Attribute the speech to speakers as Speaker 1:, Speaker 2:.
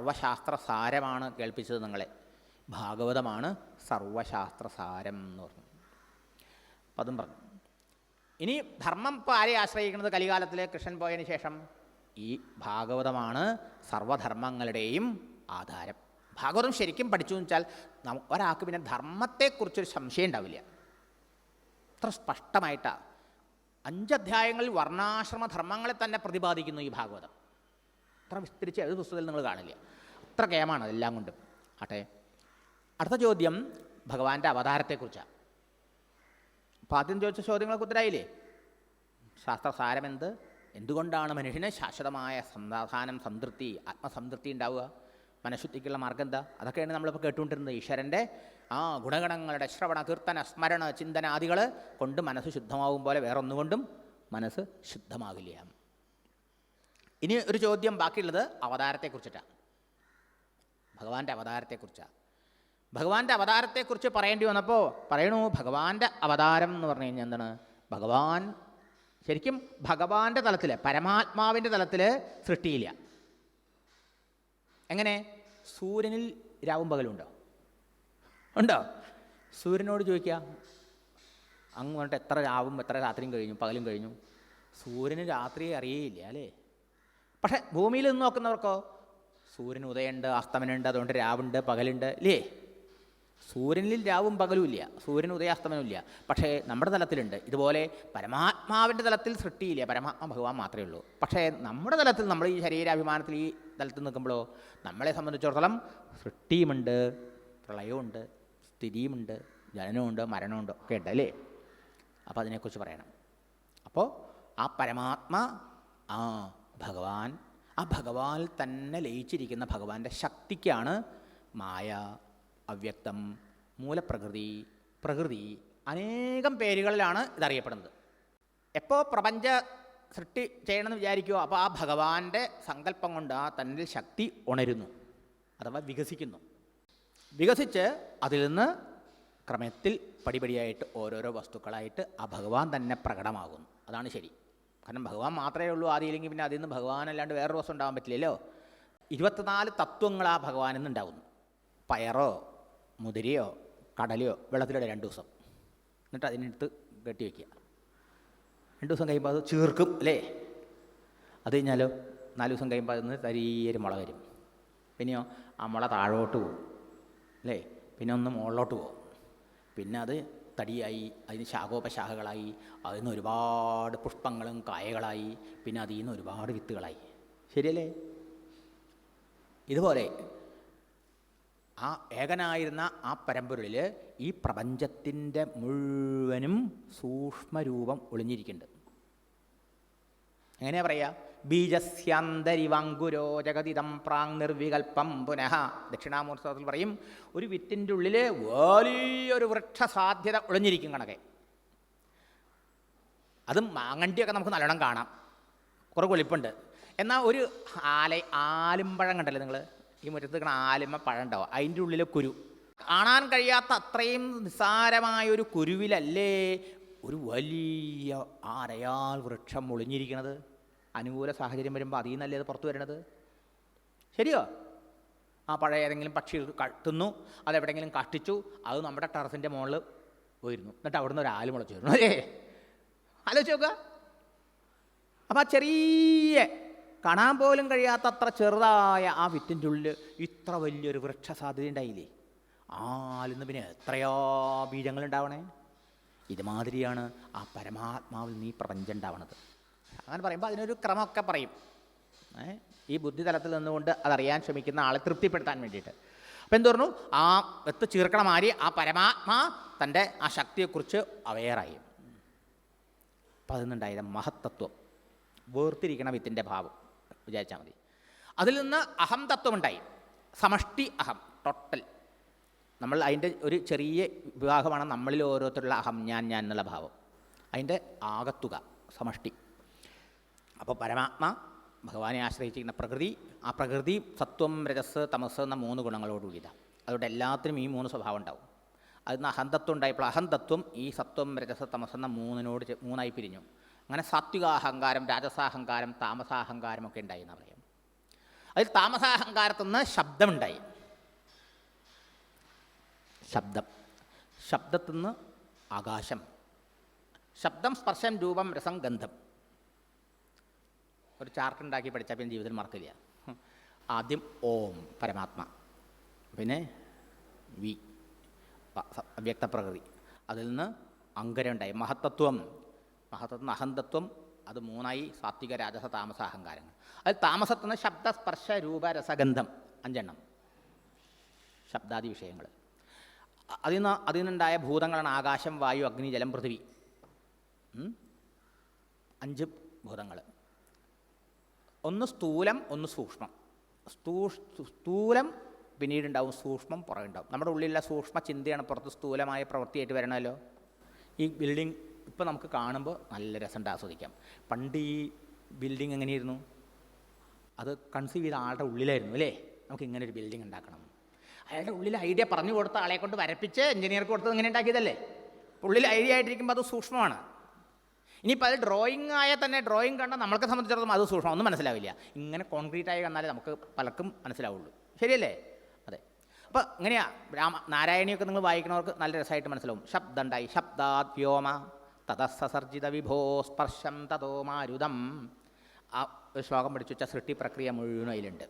Speaker 1: സർവശാസ്ത്ര സാരമാണ് കേൾപ്പിച്ചത് നിങ്ങളെ. ഭാഗവതമാണ് സർവശാസ്ത്ര സാരം എന്ന് പറഞ്ഞു. അപ്പം അതും പറഞ്ഞു. ഇനി ധർമ്മം ഇപ്പോൾ ആരെ ആശ്രയിക്കുന്നത്? കലികാലത്തിൽ കൃഷ്ണൻ പോയതിന് ശേഷം? ഈ ഭാഗവതമാണ് സർവധർമ്മങ്ങളുടെയും ആധാരം. ഭാഗവതം ശരിക്കും പഠിച്ചു വെച്ചാൽ ഒരാൾക്ക് പിന്നെ ധർമ്മത്തെക്കുറിച്ചൊരു സംശയം ഉണ്ടാവില്ല. അത്ര സ്പഷ്ടമായിട്ടാണ് അഞ്ചധ്യായങ്ങളിൽ വർണാശ്രമ ധർമ്മങ്ങളെ തന്നെ പ്രതിപാദിക്കുന്നു ഈ ഭാഗവതം. അത്ര വിസ്തരിച്ച് ഏത് പുസ്തകത്തിൽ നിങ്ങൾ കാണില്ല. അത്ര കേമാണ് അതെല്ലാം കൊണ്ടും. ആട്ടെ. അടുത്ത ചോദ്യം ഭഗവാന്റെ അവതാരത്തെക്കുറിച്ചാണ് അപ്പോൾ ആദ്യം ചോദിച്ച ചോദ്യങ്ങൾക്ക് ഉത്തരായില്ലേ? ശാസ്ത്രസാരം എന്ത്? എന്തുകൊണ്ടാണ് മനുഷ്യന് ശാശ്വതമായ സമാധാനം സംതൃപ്തി ആത്മസംതൃപ്തി ഉണ്ടാവുക? മനഃശുദ്ധിക്കുള്ള മാർഗം എന്താ? അതൊക്കെയാണ് നമ്മളിപ്പോൾ കേട്ടുകൊണ്ടിരുന്നത്. ഈശ്വരന്റെ ആ ഗുണഗണങ്ങളുടെ ശ്രവണ കീർത്തന സ്മരണ ചിന്തന ആദികൾ കൊണ്ട് മനസ്സ് ശുദ്ധമാകും പോലെ വേറൊന്നുകൊണ്ടും മനസ്സ് ശുദ്ധമാകില്ല. ഇനി ഒരു ചോദ്യം ബാക്കിയുള്ളത് അവതാരത്തെക്കുറിച്ചിട്ടാണ് ഭഗവാന്റെ അവതാരത്തെക്കുറിച്ചാണ് ഭഗവാന്റെ അവതാരത്തെക്കുറിച്ച് പറയേണ്ടി വന്നപ്പോൾ പറയണു ഭഗവാന്റെ അവതാരം എന്ന് പറഞ്ഞു കഴിഞ്ഞാൽ എന്താണ്? ഭഗവാൻ ശരിക്കും ഭഗവാന്റെ തലത്തിൽ പരമാത്മാവിന്റെ തലത്തിൽ സൃഷ്ടിയില്ല. എങ്ങനെ? സൂര്യനിൽ രാവും പകലുണ്ടോ ഉണ്ടോ? സൂര്യനോട് ചോദിക്കുക അങ്ങ് പറഞ്ഞിട്ട് എത്ര രാവും എത്ര രാത്രിയും കഴിഞ്ഞു പകലും കഴിഞ്ഞു. സൂര്യന് രാത്രിയെ അറിയേയില്ല അല്ലേ? പക്ഷേ ഭൂമിയിൽ നിന്ന് നോക്കുന്നവർക്കോ? സൂര്യൻ ഉദയമുണ്ട് അസ്തമനുണ്ട് അതുകൊണ്ട് രാവുണ്ട് പകലുണ്ട്. ഇല്ലേ? സൂര്യനിൽ രാവും പകലും ഇല്ല. സൂര്യൻ ഉദയാസ്തമനവും ഇല്ല. പക്ഷേ നമ്മുടെ തലത്തിലുണ്ട്. ഇതുപോലെ പരമാത്മാവിന്റെ തലത്തിൽ സൃഷ്ടിയില്ല. പരമാത്മ ഭഗവാൻ മാത്രമേ ഉള്ളൂ. പക്ഷേ നമ്മുടെ തലത്തിൽ നമ്മൾ ഈ ശരീരാഭിമാനത്തിൽ ഈ തലത്തിൽ നിൽക്കുമ്പോഴോ നമ്മളെ സംബന്ധിച്ചിടത്തോളം സൃഷ്ടിയുമുണ്ട് പ്രളയമുണ്ട് സ്ഥിതിയുമുണ്ട് ജനനമുണ്ട് മരണമുണ്ട് ഒക്കെ ഉണ്ട് അല്ലേ? അപ്പോൾ അതിനെക്കുറിച്ച് പറയണം. അപ്പോൾ ആ പരമാത്മ ആ ഭഗവാൻ ആ ഭഗവാൻ തന്നെ ലയിച്ചിരിക്കുന്ന ഭഗവാന്റെ ശക്തിക്കാണ് മായ അവ്യക്തം മൂലപ്രകൃതി പ്രകൃതി അനേകം പേരുകളിലാണ് ഇതറിയപ്പെടുന്നത്. എപ്പോൾ പ്രപഞ്ച സൃഷ്ടി ചെയ്യണമെന്ന് വിചാരിക്കുമോ അപ്പോൾ ആ ഭഗവാന്റെ സങ്കല്പം കൊണ്ട് ആ തന്നിൽ ശക്തി ഉണരുന്നു അഥവാ വികസിക്കുന്നു. വികസിച്ച് അതിൽ നിന്ന് ക്രമത്തിൽ പടിപടിയായിട്ട് ഓരോരോ വസ്തുക്കളായിട്ട് ആ ഭഗവാൻ തന്നെ പ്രകടമാകുന്നു. അതാണ് ശരി. കാരണം ഭഗവാൻ മാത്രമേ ഉള്ളൂ ആദ്യമില്ലെങ്കിൽ പിന്നെ അതിൽ നിന്ന് ഭഗവാൻ അല്ലാണ്ട് വേറൊരു വസ്തു ഉണ്ടാകാൻ പറ്റില്ലല്ലോ. ഇരുപത്തിനാല് തത്വങ്ങൾ ആ ഭഗവാനിൽ നിന്ന് ഉണ്ടാകുന്നു പയറോ മുതിരയോ കടലയോ വെള്ളത്തിലിടെ രണ്ട് ദിവസം. എന്നിട്ട് അതിനടുത്ത് കെട്ടി വയ്ക്കുക. രണ്ട് ദിവസം കഴിയുമ്പോൾ അത് ചീർക്കും അല്ലേ? അത് കഴിഞ്ഞാലോ നാല് ദിവസം കഴിയുമ്പോൾ അതിന് തരിയൊരു മുള വരും. പിന്നെയോ ആ മുള താഴോട്ട് പോകും. അല്ലേ? പിന്നെ ഒന്ന് മുകളിലോട്ട് പോകും. പിന്നെ അത് തടിയായി അതിന് ശാഖോപശാഖകളായി അതിൽ നിന്ന് ഒരുപാട് പുഷ്പങ്ങളും കായകളായി പിന്നെ അതിൽ നിന്ന് ഒരുപാട് വിത്തുകളായി. ശരിയല്ലേ? ഇതുപോലെ ആ ഏകനായിരുന്ന ആ പരമ്പരയിൽ ഈ പ്രപഞ്ചത്തിന്റെ മുഴുവനും സൂക്ഷ്മരൂപം ഒളിഞ്ഞിരിക്കുന്നുണ്ട്. എങ്ങനെയാ പറയുക? ബീജസ്യാന്തരിവങ്കുരോ ജഗതിതം പ്രാങ് നിർവികൽപ്പം പുനഃ. ദക്ഷിണാമൂർത്തത്തിൽ പറയും ഒരു വിത്തിന്റെ ഉള്ളിൽ വലിയൊരു വൃക്ഷസാധ്യത ഒളിഞ്ഞിരിക്കും കണക്കെ അതും മാങ്ങണ്ടിയൊക്കെ നമുക്ക് നല്ലോണം കാണാം. കുറേ കൊളിപ്പുണ്ട് എന്നാൽ ഒരു ആല ആലുംപഴം കണ്ടല്ലേ നിങ്ങൾ ഈ മുറ്റത്ത് കണ ആലുമ പഴം ഉണ്ടാവും അതിന്റെ ഉള്ളിലെ കുരു. കാണാൻ കഴിയാത്ത അത്രയും നിസ്സാരമായൊരു കുരുവിലല്ലേ ഒരു വലിയ ആരയാൽ വൃക്ഷം ഒളിഞ്ഞിരിക്കണത്? അനുകൂല സാഹചര്യം വരുമ്പോൾ അതിൽ നിന്നല്ലേ അത് പുറത്തു വരണത്? ശരിയോ? ആ പഴയ ഏതെങ്കിലും പക്ഷി കത്തുന്നു തിന്നു അതെവിടെയെങ്കിലും കഷ്ടിച്ചു അത് നമ്മുടെ ടെറസിന്റെ മുകളിൽ പോയിരുന്നു. എന്നിട്ട് അവിടുന്ന് ഒരു മുളച്ചു വരുന്നു അല്ലേ? ആലോചിച്ച് നോക്കുക. അപ്പം ആ ചെറിയ കാണാൻ പോലും കഴിയാത്തത്ര ചെറുതായ ആ വിത്തിന്റെ ഉള്ളിൽ ഇത്ര വലിയൊരു വൃക്ഷ സാധ്യത ഉണ്ടായില്ലേ? ആലിന്ന് പിന്നെ എത്രയോ ബീജങ്ങൾ ഉണ്ടാവണേ ഇതുമാതിരിയാണ് ആ പരമാത്മാവിൽ നീ പ്രപഞ്ചം ഉണ്ടാവണത്. അങ്ങനെ പറയുമ്പോൾ അതിനൊരു ക്രമമൊക്കെ പറയും. ഈ ബുദ്ധി തലത്തിൽ നിന്നുകൊണ്ട് അതറിയാൻ ശ്രമിക്കുന്ന ആളെ തൃപ്തിപ്പെടുത്താൻ വേണ്ടിയിട്ട്. അപ്പം എന്ത് പറഞ്ഞു? ആ എത്ത് ചീർക്കണ മാതിരി ആ പരമാത്മാ തന്റെ ആ ശക്തിയെക്കുറിച്ച് അവെയറായി നിന്നുണ്ടായത് മഹത്തത്വം. വേർതിരിക്കണം ഇതിന്റെ ഭാവം. വിചാരിച്ചാൽ മതി. അതിൽ നിന്ന് അഹം തത്വമുണ്ടായി. സമഷ്ടി അഹം ടോട്ടൽ നമ്മൾ അതിന്റെ ഒരു ചെറിയ വിഭാഗമാണ് നമ്മളിൽ ഓരോരുത്തരുള്ള അഹം ഞാൻ ഞാൻ എന്നുള്ള ഭാവം. അതിന്റെ ആകത്തുക സമഷ്ടി. അപ്പോൾ പരമാത്മ ഭഗവാനെ ആശ്രയിച്ചിരിക്കുന്ന പ്രകൃതി ആ പ്രകൃതി സത്വം രജസ് തമസ് എന്ന മൂന്ന് ഗുണങ്ങളോടുകൂടിയതാണ് അതുകൊണ്ട് എല്ലാത്തിനും ഈ മൂന്ന് സ്വഭാവം ഉണ്ടാവും. അതിൽ നിന്ന് അഹന്തത്വം ഉണ്ടായപ്പോൾ അഹന്തത്വം ഈ സത്വം രജസ തമസ് എന്ന മൂന്നിനോട് മൂന്നായി പിരിഞ്ഞു. അങ്ങനെ സാത്വികാഹങ്കാരം രാജസാഹങ്കാരം താമസാഹങ്കാരം ഒക്കെ ഉണ്ടായി എന്ന് പറയാം. അതിൽ താമസാഹങ്കാരത്തു നിന്ന് ശബ്ദമുണ്ടായി. ശബ്ദം. ശബ്ദത്തിൽ നിന്ന് ആകാശം. ശബ്ദം സ്പർശം രൂപം രസം ഗന്ധം. ഒരു ചാർട്ട് ഉണ്ടാക്കി പഠിച്ചാൽ പിന്നെ ജീവിതത്തിൽ മറക്കില്ല. ആദ്യം ഓം പരമാത്മ. പിന്നെ വി വ്യക്തപ്രകൃതി. അതിൽ നിന്ന് അങ്കരമുണ്ടായി മഹത്തത്വം മഹത്തത്വം അഹന്തത്വം അത് മൂന്നായി സാത്വിക രാജസ താമസ അഹങ്കാരങ്ങൾ. അതിൽ താമസത്തിന് ശബ്ദ സ്പർശ രൂപ അഞ്ചെണ്ണം. ശബ്ദാദി വിഷയങ്ങൾ. അതിൽ നിന്ന് അതിൽ നിന്നുണ്ടായ ഭൂതങ്ങളാണ് ആകാശം വായു അഗ്നി ജലം പൃഥിവി. അഞ്ച് ഭൂതങ്ങൾ. ഒന്ന് സ്ഥൂലം ഒന്ന് സൂക്ഷ്മം. സ്ഥൂ സ്ഥൂലം പിന്നീടുണ്ടാവും സൂക്ഷ്മം പുറകുണ്ടാവും. നമ്മുടെ ഉള്ളിലുള്ള സൂക്ഷ്മ ചിന്തയാണ് പുറത്ത് സ്ഥൂലമായ പ്രവൃത്തിയായിട്ട് വരണമല്ലോ. ഈ ബിൽഡിംഗ് ഇപ്പോൾ നമുക്ക് കാണുമ്പോൾ നല്ല രസമുണ്ട് ആസ്വദിക്കാം. പണ്ട് ഈ ബിൽഡിംഗ് എങ്ങനെയായിരുന്നു? അത് കൺസീവ് ചെയ്ത ആളുടെ ഉള്ളിലായിരുന്നു അല്ലേ? നമുക്ക് ഇങ്ങനെ ഒരു ബിൽഡിംഗ് ഉണ്ടാക്കണം. അയാളുടെ ഉള്ളിൽ ഐഡിയ പറഞ്ഞു കൊടുത്ത ആളെ കൊണ്ട് വരപ്പിച്ച് എഞ്ചിനീയർക്ക് കൊടുത്തത് ഇങ്ങനെ ഉണ്ടാക്കിയതല്ലേ? ഉള്ളിൽ ഐഡിയ ആയിട്ടിരിക്കുമ്പോൾ അത് സൂക്ഷ്മമാണ്. ഇനിയിപ്പോൾ അത് ഡ്രോയിങ് ആയാൽ തന്നെ ഡ്രോയിങ് കണ്ടാൽ നമ്മൾക്ക് സംബന്ധിച്ചിടത്തോളം അത് സൂക്ഷ്മം. ഒന്നും മനസ്സിലാവില്ല. ഇങ്ങനെ കോൺക്രീറ്റ് ആയി കണ്ടാലേ നമുക്ക് പലർക്കും മനസ്സിലാവുള്ളൂ. ശരിയല്ലേ? അതെ. അപ്പോൾ ഇങ്ങനെയാ രാമ നാരായണിയൊക്കെ നിങ്ങൾ വായിക്കുന്നവർക്ക് നല്ല രസമായിട്ട് മനസ്സിലാവും. ശബ്ദമുണ്ടായി ശബ്ദാത് വ്യോമ തതസ്സർജിത വിഭോ സ്പർശം തതോ മാരുതം. ആ ശ്ലോകം പഠിച്ചു വെച്ചാൽ സൃഷ്ടി പ്രക്രിയ മുഴുവനും അതിലുണ്ട്.